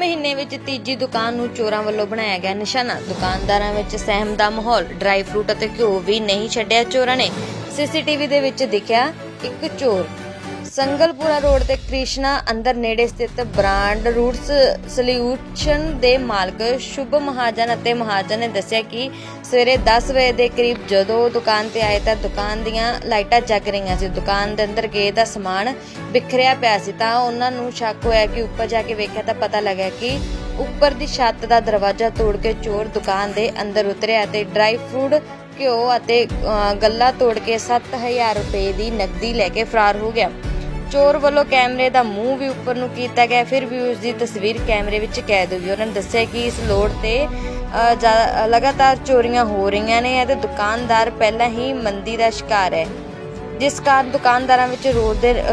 ਮਹੀਨੇ ਵਿੱਚ ਤੀਜੀ ਦੁਕਾਨ ਨੂੰ ਚੋਰਾਂ ਵੱਲੋਂ ਬਣਾਇਆ ਗਿਆ ਨਿਸ਼ਾਨਾ। ਦੁਕਾਨਦਾਰਾਂ ਵਿੱਚ ਸਹਿਮ ਦਾ ਮਾਹੌਲ, ਡਰਾਈ ਫਰੂਟ ਅਤੇ ਘਿਓ ਵੀ ਨਹੀਂ ਛੱਡਿਆ ਚੋਰਾਂ ਨੇ। ਸੀਸੀਟੀਵੀ ਦੇ ਵਿੱਚ ਦਿਖਿਆ ਇੱਕ ਚੋਰ। ਸੰਗਲਪੁਰਾ ਰੋਡ ਤੇ ਕ੍ਰਿਸ਼ਨਾ ਅੰਦਰ ਨੇੜੇ ਸਥਿਤ ਬ੍ਰਾਂਡ ਰੂਟਸ ਸੋਲਿਊਸ਼ਨ ਦੇ ਮਾਲਕ ਸ਼ੁਭ ਮਹਾਜਨ ਅਤੇ ਮਹਾਜਨ ਨੇ ਦੱਸਿਆ ਕਿ ਸਵੇਰੇ 10 ਵਜੇ ਦੇ ਕਰੀਬ ਜਦੋਂ ਉਹ ਦੁਕਾਨ ਤੇ ਆਏ ਤਾਂ ਦੁਕਾਨ ਦੀਆਂ ਲਾਈਟਾਂ ਜਗ ਰਹੀਆਂ ਸੀ। ਦੁਕਾਨ ਦੇ ਅੰਦਰ ਗਏ ਦਾ ਸਮਾਨ ਬਿਖਰਿਆ ਪਿਆ ਸੀ ਤਾਂ ਉਹਨਾਂ ਨੂੰ ਸ਼ੱਕ ਹੋਇਆ ਕਿ ਉੱਪਰ ਜਾ ਕੇ ਵੇਖਿਆ ਤਾਂ ਪਤਾ ਲੱਗਿਆ ਕਿ ਉੱਪਰ ਦੀ ਛੱਤ ਦਾ ਦਰਵਾਜ਼ਾ ਤੋੜ ਕੇ ਚੋਰ ਦੁਕਾਨ ਦੇ ਅੰਦਰ ਉਤਰਿਆ ਤੇ ਡਰਾਈ ਫਰੂਟ, ਘਿਓ ਅਤੇ ਗੱਲਾ ਤੋੜ ਕੇ 7000 ਰੁਪਏ ਦੀ ਨਕਦੀ ਲੈ ਕੇ ਫਰਾਰ ਹੋ ਗਿਆ। ਚੋਰ ਵੱਲੋਂ ਕੈਮਰੇ ਦਾ ਮੂੰਹ ਵੀ ਉੱਪਰ ਨੂੰ ਕੀਤਾ ਗਿਆ, ਫਿਰ ਵੀ ਉਸ ਦੀ ਤਸਵੀਰ ਕੈਮਰੇ ਵਿੱਚ ਕੈਦ ਹੋਈ। ਉਹਨਾਂ ਨੇ ਦੱਸਿਆ ਕਿ ਇਸ ਲੋੜ ਤੇ ਲਗਾਤਾਰ ਚੋਰੀਆਂ ਹੋ ਰਹੀਆਂ ਨੇ। ਅਤੇ ਦੁਕਾਨਦਾਰ ਪਹਿਲਾਂ ਹੀ ਮੰਦੀ ਦਾ ਸ਼ਿਕਾਰ ਹੈ। ਜਿਸ ਕਾਰਨ ਦੁਕਾਨਦਾਰਾਂ ਵਿੱਚ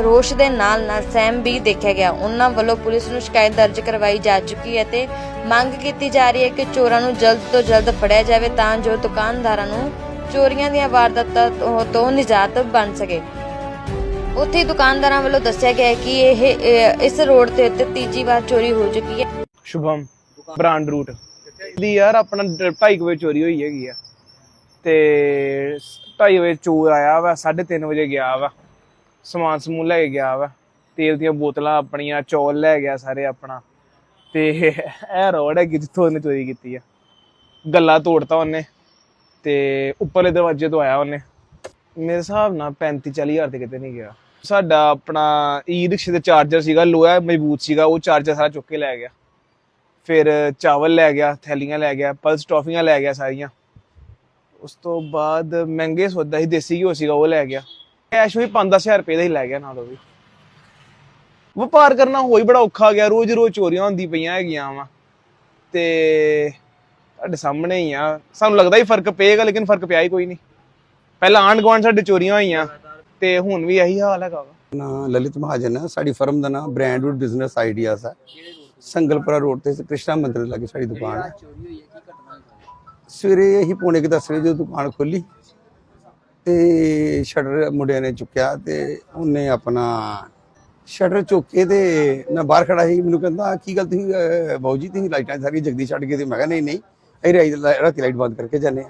ਰੋਸ ਦੇ ਨਾਲ ਨਾਲ ਸਹਿਮ ਵੀ ਦੇਖਿਆ ਗਿਆ। ਉਹਨਾਂ ਵੱਲੋਂ ਪੁਲਿਸ ਨੂੰ ਸ਼ਿਕਾਇਤ ਦਰਜ ਕਰਵਾਈ ਜਾ ਚੁੱਕੀ ਹੈ ਤੇ ਮੰਗ ਕੀਤੀ ਜਾ ਰਹੀ ਹੈ ਕਿ ਚੋਰਾਂ ਨੂੰ ਜਲਦ ਤੋਂ ਜਲਦ ਫੜਿਆ ਜਾਵੇ ਤਾਂ ਜੋ ਦੁਕਾਨਦਾਰਾਂ ਨੂੰ ਚੋਰੀਆਂ ਦੀਆਂ ਵਾਰਦਾਤਾਂ ਤੋਂ ਨਿਜਾਤ ਬਣ ਸਕੇ। ਉੱਥੇ ਦੁਕਾਨਦਾਰਾਂ ਵੱਲੋਂ ਦੱਸਿਆ ਗਿਆ ਹੈ ਕਿ ਇਹ, ਇਹ- ਇਸ ਰੋਡ ਤੇ ਉੱਤੇ ਤੀਜੀ ਵਾਰ ਚੋਰੀ ਹੋ ਚੁੱਕੀ ਹੈ। Shubham, brand route. ਦੀ ਯਾਰ ਆਪਣਾ 2:30 ਵਜੇ ਚੋਰੀ ਹੋਈ ਹੈਗੀ ਆ। ਤੇ 2:30 ਵਜੇ ਚੋਰ ਆਇਆ ਵਾ 3:30 ਵਜੇ ਗਿਆ ਵਾ। ਸਮਾਨ ਸਮੂਨ ਲੈ ਕੇ ਗਿਆ ਵਾ। ਤੇਲ ਦੀਆਂ ਬੋਤਲਾਂ ਆਪਣੀਆਂ, ਚੌਲ ਲੈ ਗਿਆ ਸਾਰੇ ਆਪਣਾ। ਤੇ ਇਹ ਰੋਡ ਹੈ ਜਿੱਥੋਂ ਉਹਨੇ ਚੋਰੀ ਕੀਤੀ ਆ। ਗੱਲਾ ਤੋੜਤਾ ਉਹਨੇ। ਤੇ ਉੱਪਰਲੇ ਦਰਵਾਜ਼ੇ ਤੋਂ ਆਇਆ ਉਹਨੇ। ਮੇਰੇ ਹਿਸਾਬ ਨਾਲ 35 40 ਹਜ਼ਾਰ ਤੇ ਕਿਤੇ ਨਹੀਂ ਗਿਆ। ਸਾਡਾ ਆਪਣਾ ਈ ਰਿਕਸ਼ੇ ਦੇ ਚਾਰਜਰ ਸੀਗਾ, ਲੋਹਾ ਮਜ਼ਬੂਤ ਸੀਗਾ, ਉਹ ਚਾਰਜਰ ਸਾਰਾ ਚੁੱਕ ਕੇ ਲੈ ਗਿਆ। ਫਿਰ ਚਾਵਲ ਲੈ ਗਿਆ, ਥੈਲੀਆਂ ਲੈ ਗਿਆ ਪਲਸ ਟੌਫੀਆਂ ਲੈ ਗਿਆ ਸਾਰੀਆਂ। ਉਸ ਤੋਂ ਬਾਅਦ ਮਹਿੰਗੇ ਸੌਦਾ ਸੀ, ਦੇਸੀ ਘਿਓ ਸੀਗਾ, ਉਹ ਲੈ ਗਿਆ। ਕੈਸ਼ ਵੀ 5-10000 ਰੁਪਏ ਦਾ ਹੀ ਲੈ ਗਿਆ ਨਾਲ ਉਹ ਵੀ। ਵਪਾਰ ਕਰਨਾ ਹੋਈ ਬੜਾ ਔਖਾ ਗਿਆ ਰੋਜ਼ ਰੋਜ਼ ਚੋਰੀਆਂ ਹੁੰਦੀ ਪਈਆਂ ਹੈਗੀਆਂ ਵਾ। ਤੇ ਤੁਹਾਡੇ ਸਾਹਮਣੇ ਹੀ ਆ। ਸਾਨੂੰ ਲੱਗਦਾ ਹੀ ਫ਼ਰਕ ਪਏਗਾ, ਲੇਕਿਨ ਫ਼ਰਕ ਪਿਆ ਹੀ ਕੋਈ ਨਹੀਂ। ਪਹਿਲਾਂ ਆਂਢ ਗੁਆਂਢ ਸਾਡੇ ਚੋਰੀਆਂ ਹੋਈਆਂ। ਤੇ ਹੁਣ ਵੀ ਇਹੀ ਹਾਲ ਹੈਗਾ ਵਾ। ਨਾ ਲਲਿਤ ਮਹਾਜਨ ਹੈ। ਸਾਡੀ ਫਰਮ ਦਾ ਨਾਮ ਬ੍ਰਾਂਡਵੁੱਡ ਬਿਜ਼ਨਸ ਆਈਡੀਆਜ਼ ਹੈ। ਸੰਗਲਪੁਰਾ ਰੋਡ ਤੇ ਕ੍ਰਿਸ਼ਨਾ ਮੰਦਿਰ ਦੇ ਲਾਗੇ ਸਾਡੀ ਦੁਕਾਨ ਹੈ। ਸਵੇਰੇ ਹੀ ਪੌਣੇ ਕੁ ਦਸ ਵਜੇ ਜਦੋਂ ਦੁਕਾਨ ਖੋਲੀ ਤੇ ਸ਼ਟਰ ਮੁੰਡਿਆਂ ਨੇ ਚੁੱਕਿਆ ਤੇ ਉਹਨੇ ਆਪਣਾ ਸ਼ਟਰ ਚੁੱਕੇ ਤੇ ਮੈਂ ਬਾਹਰ ਖੜਾ ਸੀ। ਮੈਨੂੰ ਕਹਿੰਦਾ ਕੀ ਗੱਲ ਤੁਸੀਂ ਅਹ, ਬਾਊ ਜੀ ਤੁਸੀਂ ਲਾਈਟਾਂ ਸਾਰੀਆਂ ਜਗਦੀ ਛੱਡ ਕੇ ਤੇ ਮੈਂ ਕਿਹਾ ਨਹੀਂ ਨਹੀਂ ਅਸੀਂ ਰਾਤੀ ਰਾਤੀ ਲਾਈਟ ਬੰਦ ਕਰਕੇ ਜਾਂਦੇ ਆ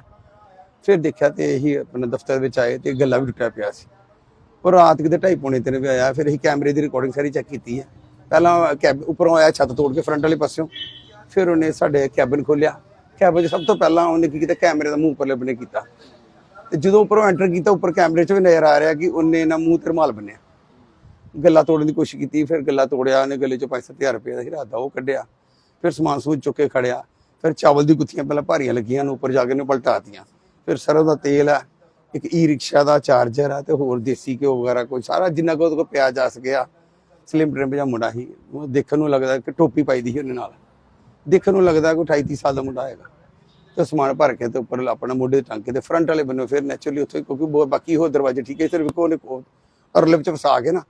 ਫਿਰ ਦੇਖਿਆ ਤੇ ਇਹੀ ਆਪਣਾ ਦਫ਼ਤਰ ਵਿੱਚ ਆਏ ਤੇ ਗੱਲਾਂ ਵੀ ਟੁੱਟਿਆ ਪਿਆ ਸੀ। ਉਹ ਰਾਤ ਕਿਤੇ ਢਾਈ ਪੌਣੇ ਤਿੰਨ ਵਜੇ ਆਇਆ, ਫਿਰ ਅਸੀਂ ਕੈਮਰੇ ਦੀ ਰਿਕਾਰਡਿੰਗ ਸਾਰੀ ਚੈੱਕ ਕੀਤੀ ਹੈ। ਪਹਿਲਾਂ ਕੈਬ ਉੱਪਰੋਂ ਆਇਆ, ਛੱਤ ਤੋੜ ਕੇ ਫਰੰਟ ਵਾਲੇ ਪਾਸਿਓਂ। ਫਿਰ ਉਹਨੇ ਸਾਡੇ ਕੈਬਨ ਖੋਲਿਆ ਕੈਬਨ 'ਚ ਸਭ ਤੋਂ ਪਹਿਲਾਂ ਉਹਨੇ ਕੀ ਕੀਤਾ ਕੈਮਰੇ ਦਾ ਮੂੰਹ ਉੱਪਰ ਬੰਨੇ ਕੀਤਾ। ਤੇ ਜਦੋਂ ਉੱਪਰੋਂ ਐਂਟਰ ਕੀਤਾ, ਉੱਪਰ ਕੈਮਰੇ 'ਚ ਵੀ ਨਜ਼ਰ ਆ ਰਿਹਾ ਕਿ ਉਹਨੇ ਨਾ ਮੂੰਹ ਤੇ ਰੁਮਾਲ ਬੰਨਿਆ। ਗੱਲਾਂ ਤੋੜਨ ਦੀ ਕੋਸ਼ਿਸ਼ ਕੀਤੀ, ਫਿਰ ਗੱਲਾਂ ਤੋੜਿਆ, ਉਹਨੇ ਗੱਲੇ 'ਚੋਂ 5-7000 ਰੁਪਏ ਦਾ ਹੀਰਾ ਦਾ ਉਹ ਕੱਢਿਆ। ਫਿਰ ਸਮਾਨ ਸਮੂਨ ਚੁੱਕ ਕੇ ਖੜਿਆ। ਫਿਰ ਚਾਵਲ ਦੀ ਗੁੱਥੀਆਂ ਪਹਿਲਾਂ ਭਾਰੀਆਂ ਲੱਗੀਆਂ ਨੂੰ ਉੱਪਰ ਜਾ ਕੇ ਉਹਨੇ ਪਲਟਾਤੀਆਂ ਫਿਰ ਸਰੋਂ ਦਾ ਤੇਲ ਆ ਇੱਕ ਈ ਰਿਕਸ਼ਾ ਦਾ ਚਾਰਜਰ ਆ ਤੇ ਹੋਰ ਦੇਸੀ ਘਿਓ ਵਗੈਰਾ ਕੋਈ ਸਾਰਾ ਜਿੰਨਾ ਕੁ ਉਹਦੇ ਕੋਲ ਪਿਆ ਜਾ ਸਕਿਆ ਸਲਿਮ ਟ੍ਰਿਮ ਜਿਹਾ ਮੁੰਡਾ ਸੀ ਉਹ ਦੇਖਣ ਨੂੰ ਲੱਗਦਾ ਕਿ ਟੋਪੀ ਪਾਈ ਦੀ ਸੀ ਉਹਨੇ ਨਾਲ। ਦੇਖਣ ਨੂੰ ਲੱਗਦਾ ਕੋਈ 28 30 ਸਾਲ ਦਾ ਮੁੰਡਾ ਹੈਗਾ। ਤੇ ਸਮਾਨ ਭਰ ਕੇ ਤੇ ਉੱਪਰ ਆਪਣਾ ਮੋਢੇ ਟੰਗ ਕੇ ਤੇ ਫਰੰਟ ਵਾਲੇ ਬੰਨੇ ਫਿਰ ਨੈਚੁਰਲੀ ਉੱਥੇ ਕਿਉਂਕਿ ਬਾਕੀ ਹੋਰ ਦਰਵਾਜ਼ੇ ਠੀਕ ਹੈ ਸਿਰਫ ਇੱਕ ਕੋ- ਅਰਲੇ ਵਿੱਚ ਫਸਾ ਕੇ ਨਾ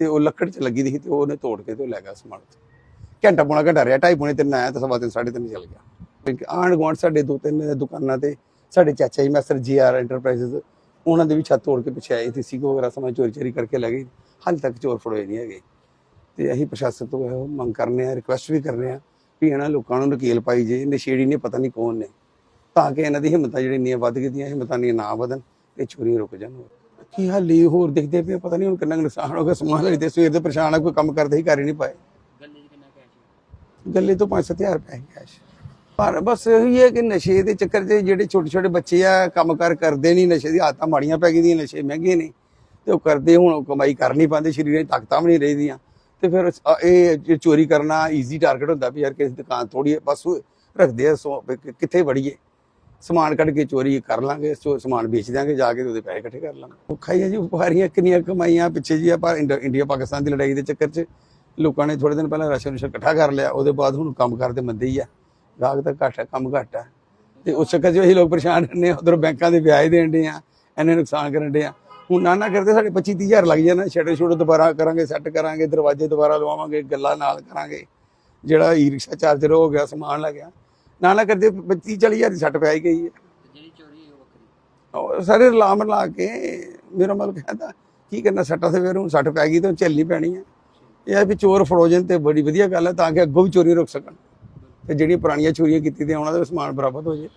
ਤੇ ਉਹ ਲੱਕੜ 'ਚ ਲੱਗੀ ਦੀ ਸੀ ਤੇ ਉਹਨੇ ਤੋੜ ਕੇ ਤੇ ਉਹ ਲੈ ਗਿਆ ਸਮਾਨ ਘੰਟਾ ਪੌਣਾ ਘੰਟਾ ਰਿਹਾ, ਢਾਈ ਪੌਣੇ ਤਿੰਨ ਆਇਆ ਤੇ ਸਵਾ ਤਿੰਨ, ਸਾਢੇ ਤਿੰਨ ਚੱਲ ਗਿਆ। ਆਂਢ ਗੁਆਂਢ ਸਾਡੇ ਦੋ ਤਿੰਨ ਦੁਕਾਨਾਂ ਤੇ ਸਾਡੇ ਚਾਚਾ ਜੀ ਮੈਸਰ ਜੀ ਆਰ ਐਂਟਰਪ੍ਰਾਈਜ਼ਸ ਉਹਨਾਂ ਦੇ ਵੀ ਛੱਤ ਤੋੜ ਕੇ ਪਿੱਛੇ ਆਏ ਤੇ ਸੀਗੋ ਵਗੈਰਾ ਸਮਾਂ ਚੋਰੀ ਚੋਰੀ ਕਰਕੇ ਲੈ ਗਏ। ਹਾਲੇ ਤੱਕ ਚੋਰ ਫੜੋਏ ਨਹੀਂ ਹੈਗੇ। ਤੇ ਅਸੀਂ ਪ੍ਰਸ਼ਾਸਨ ਤੋਂ ਇਹੋ ਮੰਗ ਕਰਨੇ ਆ ਰਿਕੁਐਸਟ ਵੀ ਕਰਨੇ ਆ ਵੀ ਇਹਨਾਂ ਲੋਕਾਂ ਨੂੰ ਨਕੇਲ ਪਾਈ ਜੇ ਨਸ਼ੇੜੀ ਨੇ ਪਤਾ ਨਹੀਂ ਕੌਣ ਨੇ। ਤਾਂ ਕਿ ਇਹਨਾਂ ਦੀ ਹਿੰਮਤਾਂ ਜਿਹੜੀ ਇੰਨੀਆਂ ਵੱਧ ਗਈਆਂ ਹਿੰਮਤਾਂ ਨਹੀਂ ਨਾ ਵਧਣ ਤੇ ਚੋਰੀਆਂ ਰੁਕ ਜਾਣ। ਕੀ ਹਾਲੀ ਹੋਰ ਦੇਖਦੇ ਪਏ ਪਤਾ ਨਹੀਂ ਹੁਣ ਕਿੰਨਾ ਕੁ ਨੁਕਸਾਨ ਹੋ ਗਿਆ। ਸਮਾਨ ਲਈ ਤੇ ਸਵੇਰ ਦੇ ਪਰੇਸ਼ਾਨ ਆ ਕੋਈ ਕੰਮ ਕਰਦੇ ਹੀ ਕਰ ਹੀ ਨਹੀਂ ਪਾਏ। ਗੱਲੇ ਤੋਂ 5-7000 ਰੁਪਏ ਕੈਸ਼ ਪਰ ਬਸ ਇਹੀ ਹੈ ਕਿ ਨਸ਼ੇ ਦੇ ਚੱਕਰ 'ਚ ਜਿਹੜੇ ਛੋਟੇ ਛੋਟੇ ਬੱਚੇ ਆ, ਕੰਮਕਾਰ ਕਰਦੇ ਨਹੀਂ, ਨਸ਼ੇ ਦੀ ਆਦਤਾਂ ਮਾੜੀਆਂ ਪੈ ਗਈਆਂ, ਨਸ਼ੇ ਮਹਿੰਗੇ ਨੇ ਤੇ ਉਹ ਕਰਦੇ ਹੁਣ ਉਹ ਕਮਾਈ ਕਰ ਨਹੀਂ ਪਾਉਂਦੇ, ਸਰੀਰ 'ਚ ਤਾਕਤਾਂ ਵੀ ਨਹੀਂ ਰਹਿੰਦੀਆਂ ਤੇ ਫਿਰ ਇਹ ਚੋਰੀ ਕਰਨਾ ਈਜ਼ੀ ਟਾਰਗੇਟ ਹੁੰਦਾ ਵੀ ਯਾਰ ਕਿਸੇ ਦੁਕਾਨ ਤੋੜੀਏ ਬਸ ਰੱਖਦੇ ਆ, ਸੋ ਕਿੱਥੇ ਵੜੀਏ? ਸਮਾਨ ਕੱਢ ਕੇ ਚੋਰੀ ਕਰ ਲਾਂਗੇ, ਸੋ ਸਮਾਨ ਵੇਚ ਦਾਂਗੇ ਜਾ ਕੇ ਉਹਦੇ ਪੈਸੇ ਇਕੱਠੇ ਕਰ ਲਾਂਗੇ। ਔਖਾ ਹੀ ਹੈ ਜੀ, ਵਪਾਰੀਆਂ ਕਿੰਨੀਆਂ ਕਮਾਈਆਂ ਪਿੱਛੇ ਜੀ ਆ ਪਰ ਇੰਡ- ਇੰਡੀਆ, ਪਾਕਿਸਤਾਨ ਦੀ ਲੜਾਈ ਦੇ ਚੱਕਰ 'ਚ ਲੋਕਾਂ ਨੇ ਥੋੜੇ ਦਿਨ ਪਹਿਲਾਂ ਰਾਸ਼ਨ ਰੂਸ਼ਨ ਇਕੱਠਾ ਕਰ ਲਿਆ, ਉਹਦੇ ਬਾਅਦ ਹੁਣ ਕੰਮ ਕਰਦੇ ਮੰਦੇ ਹੀ ਆ। ਗਾਹਕ ਤਾਂ ਘੱਟ ਹੈ ਕੰਮ ਘੱਟ ਹੈ। ਤੇ ਉਸ ਚੱਕਰ 'ਚ ਅਸੀਂ ਲੋਕ ਪਰੇਸ਼ਾਨ ਰਹਿੰਦੇ ਆ ਉਧਰ ਬੈਂਕਾਂ ਦੇ ਵਿਆਜ ਦੇਣ ਦੇ ਆ ਇੰਨੇ ਨੁਕਸਾਨ ਕਰਨ ਦੇ ਆ ਹੁਣ ਨਾ ਨਾ ਕਰਦੇ ਸਾਡੇ 25 30 ਹਜ਼ਾਰ ਲੱਗ ਜਾਣਾ ਛੱਡੇ ਛੋਟੇ ਦੁਬਾਰਾ ਕਰਾਂਗੇ ਸੈੱਟ ਕਰਾਂਗੇ ਦਰਵਾਜ਼ੇ ਦੁਬਾਰਾ ਲਵਾਵਾਂਗੇ ਗੱਲਾਂ ਨਾਲ ਕਰਾਂਗੇ। ਜਿਹੜਾ ਈ ਰਿਕਸ਼ਾ ਚਾਰਜਰ ਹੋ ਗਿਆ ਸਮਾਨ ਲੱਗਿਆ ਨਾ ਨਾ ਕਰਦੇ 25 40 ਹਜ਼ਾਰ ਦੀ ਸੱਟ ਪੈ ਹੀ ਗਈ ਹੈ। ਉਹ ਸਾਰੇ ਲਾਮ ਲਾ ਕੇ ਮੇਰਾ ਮਤਲਬ ਕਹਿੰਦਾ ਕੀ ਕਰਨਾ ਸੱਟਾਂ ਤੇ ਫਿਰ ਹੁਣ ਸੱਟ ਪੈ ਗਈ ਤਾਂ ਝੱਲਣੀ ਪੈਣੀ ਹੈ। ਇਹ ਵੀ ਚੋਰ ਫੜੋ ਜਾਣ ਤੇ ਬੜੀ ਵਧੀਆ ਗੱਲ ਹੈ ਤਾਂ ਕਿ ਅੱਗੋਂ ਵੀ ਚੋਰੀ ਰੁਕ ਸਕਣ। ਤੇ ਜਿਹੜੀਆਂ ਪੁਰਾਣੀਆਂ ਚੋਰੀਆਂ ਕੀਤੀ ਦੀਆਂ ਉਹਨਾਂ ਦਾ ਵੀ ਸਮਾਨ ਬਰਾਬਰ ਹੋ ਜੇ।